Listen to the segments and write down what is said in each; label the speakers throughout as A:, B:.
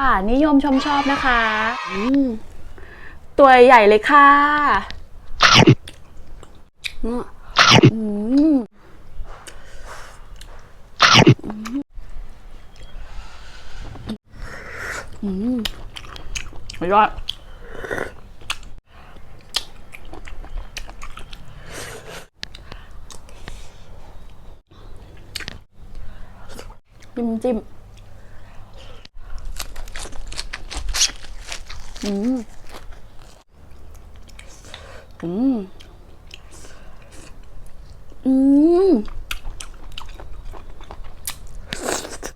A: ค่ะนิยมชมชอบนะคะอืมตัวใหญ่เลยค่ะอืมอืมอืมสุดยอดจิ้มจิ้ม อืมอืมอืม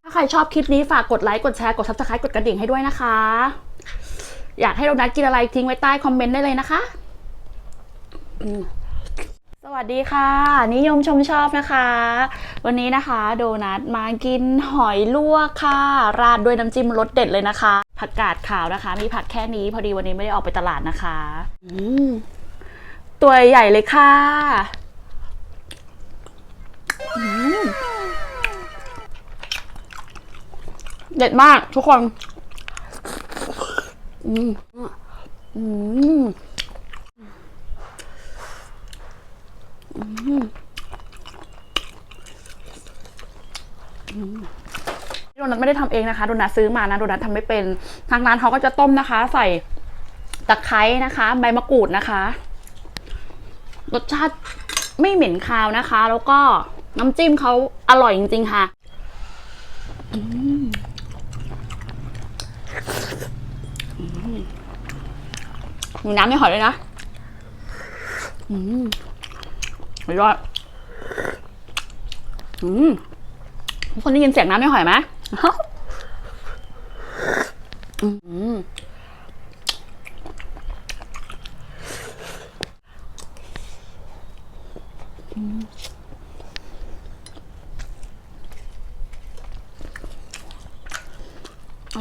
A: ถ้าใครชอบคลิปนี้ฝากกดไลค์ กดแชร์ กดซับสไครต์กดกระดิ่งให้ด้วยนะคะ อยากให้โดนัทกินอะไรทิ้งไว้ใต้คอมเมนต์ได้เลยนะคะ สวัสดีค่ะ นิยมชมชอบนะคะ วันนี้นะคะ โดนัทมากินหอยลวกค่ะ ราดด้วยน้ำจิ้มรสเด็ดเลยนะคะ ผักกาดขาวนะคะ มีผักแค่นี้พอดีวันนี้ไม่ได้ออกไปตลาดนะคะอืมตัวใหญ่เลยค่ะอืมเด็ดมากทุกคน อืมอืมอืมอืม โดนัทไม่ได้ทำเองนะคะโดนัทซื้อมานะโดนัททำไม่เป็น ทางร้านเขาก็จะต้มนะคะ ใส่ตะไคร้นะคะ ใบมะกรูดนะคะ รสชาติไม่เหม็นคาวนะคะ แล้วก็น้ำจิ้มเขาอร่อยจริง ๆ ค่ะมีน้ำในหอยเลยนะอืมยอดอืมทุกคนได้ยินเสียงน้ำในหอยไหม อ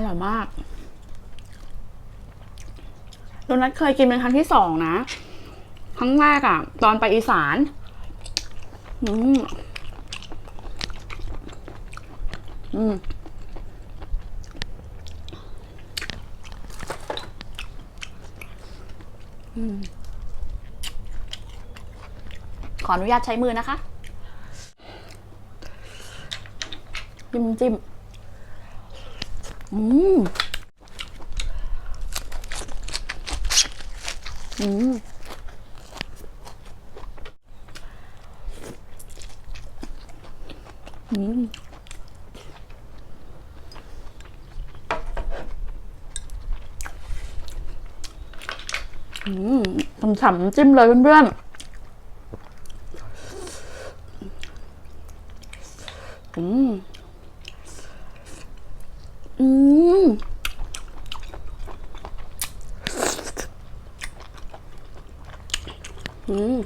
A: ร่อยมากโดนัทเคยกินเป็นครั้งที่สองนะ ครั้งแรกอะตอนไปอีสานอืมอืม อืม ขออนุญาตใช้มือนะคะ จิ้มจิ้มอืม อืม อืม อืม ฉ่ำจิ้มเลยเพื่อนๆอืม อืม อืม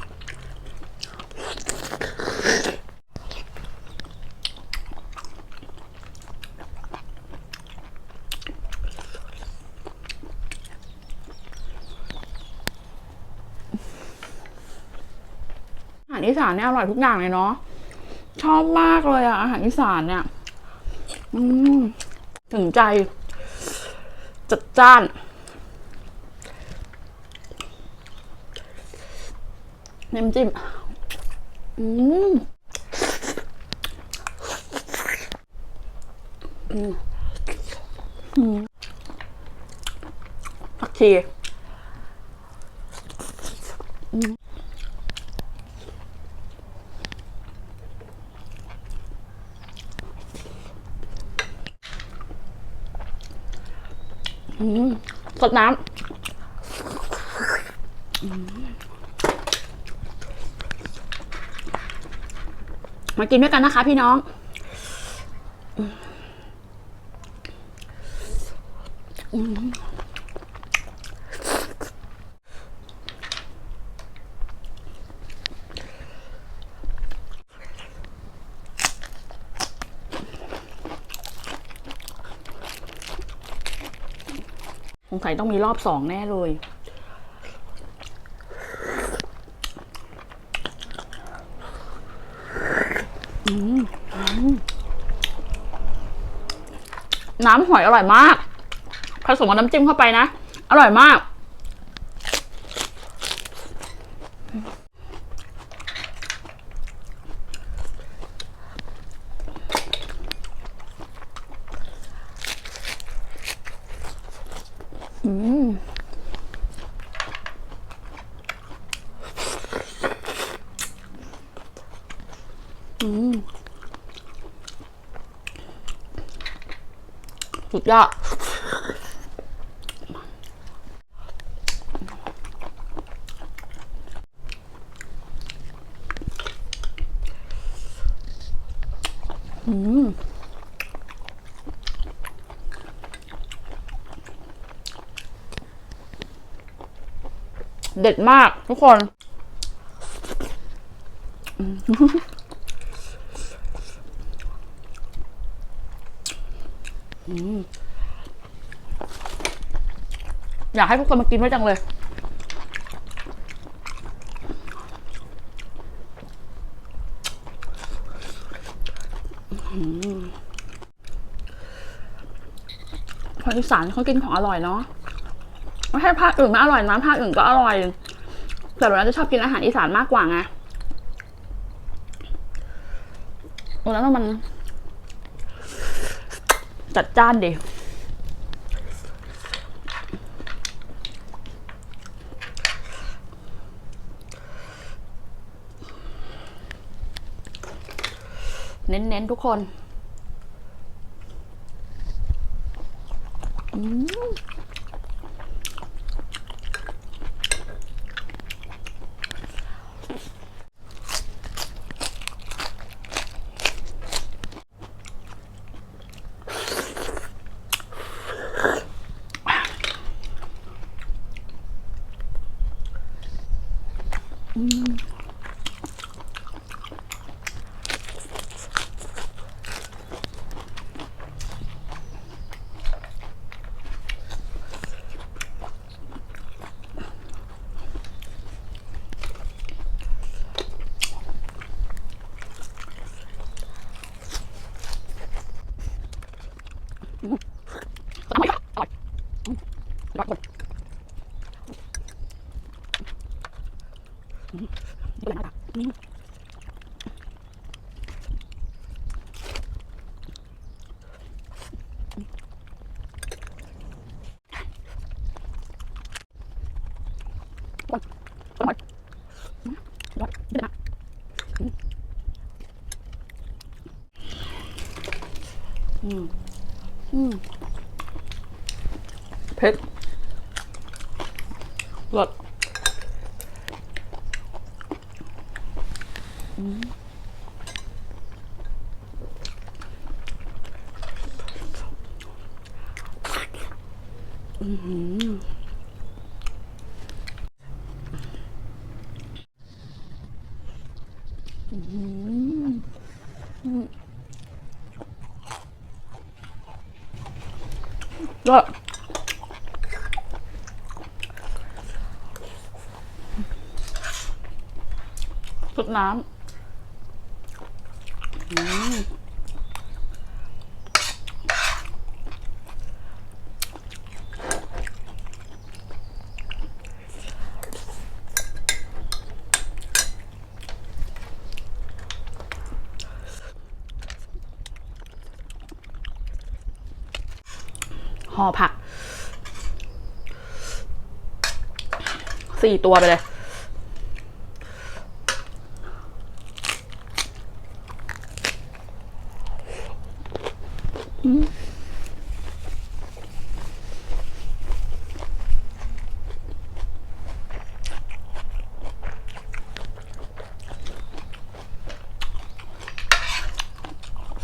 A: อารอีสานเนี่ยอร่อยทุกอย่างเลยเนาะชอบมากเลยอะอาหารอีสานเนี่ยถึงใจ จัดจ้าน น้ำจิ้มอืมอืมอืมผักชีอืมอืม สดน้ำมากินด้วยกันนะคะพี่น้อง สงสัยต้องมีรอบสองแน่เลย น้ำหอยอร่อยมาก ผสมกับน้ำจิ้มเข้าไปนะ อร่อยมาก อืม อืม สุ ดยอดอืมเด็ดมากทุกคน อยากให้ทุกคนมากินด้วยจังเลย คนอีสานเขากินของอร่อยเนาะไม่ใช่ภาคอื่นไม่อร่อยนะภาคอื่นก็อร่อย แต่เราจะชอบกินอาหารอีสานมากกว่าไงโอ้แล้วมัน จัดจ้านดิเน้นๆทุกคน อืมอร่อยอร่อยอร่อยดูหน่อยนะคะอืมอร่อยอร่อยอร่อยดูหน่อยนะคะอืมอืม เผ็ดรสร ก็สุดน้ำ ห่อผักสี่ตัวไปเลย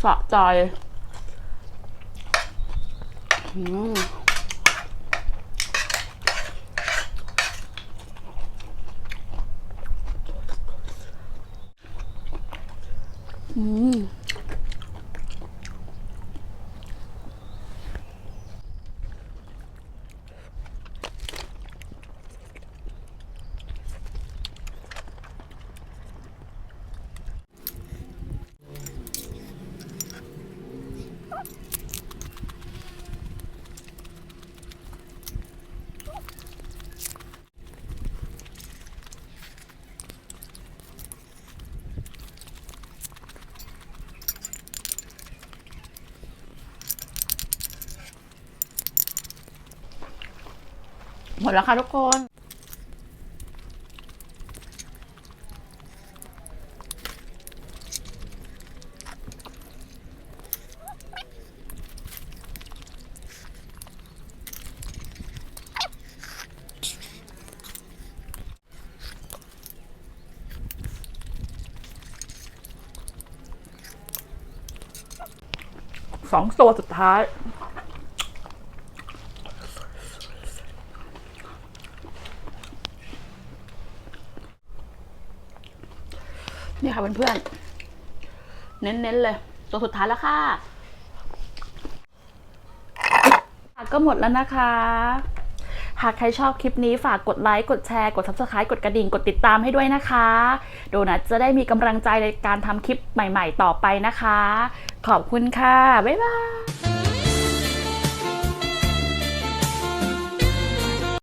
A: สะใจ อืมอืม หมดแล้วค่ะทุกคน สองตัวสุดท้าย ค่ะเพื่อนๆ เน้นๆเลย ตัวสุดท้ายแล้วค่ะ ก็หมดแล้วนะคะ หากใครชอบคลิปนี้ฝากกดไลค์ กดแชร์ กด subscribe กดกระดิ่ง กดติดตามให้ด้วยนะคะ โดนัทจะได้มีกำลังใจในการทำคลิปใหม่ ๆ ต่อไปนะคะ ขอบคุณค่ะ บ๊ายบาย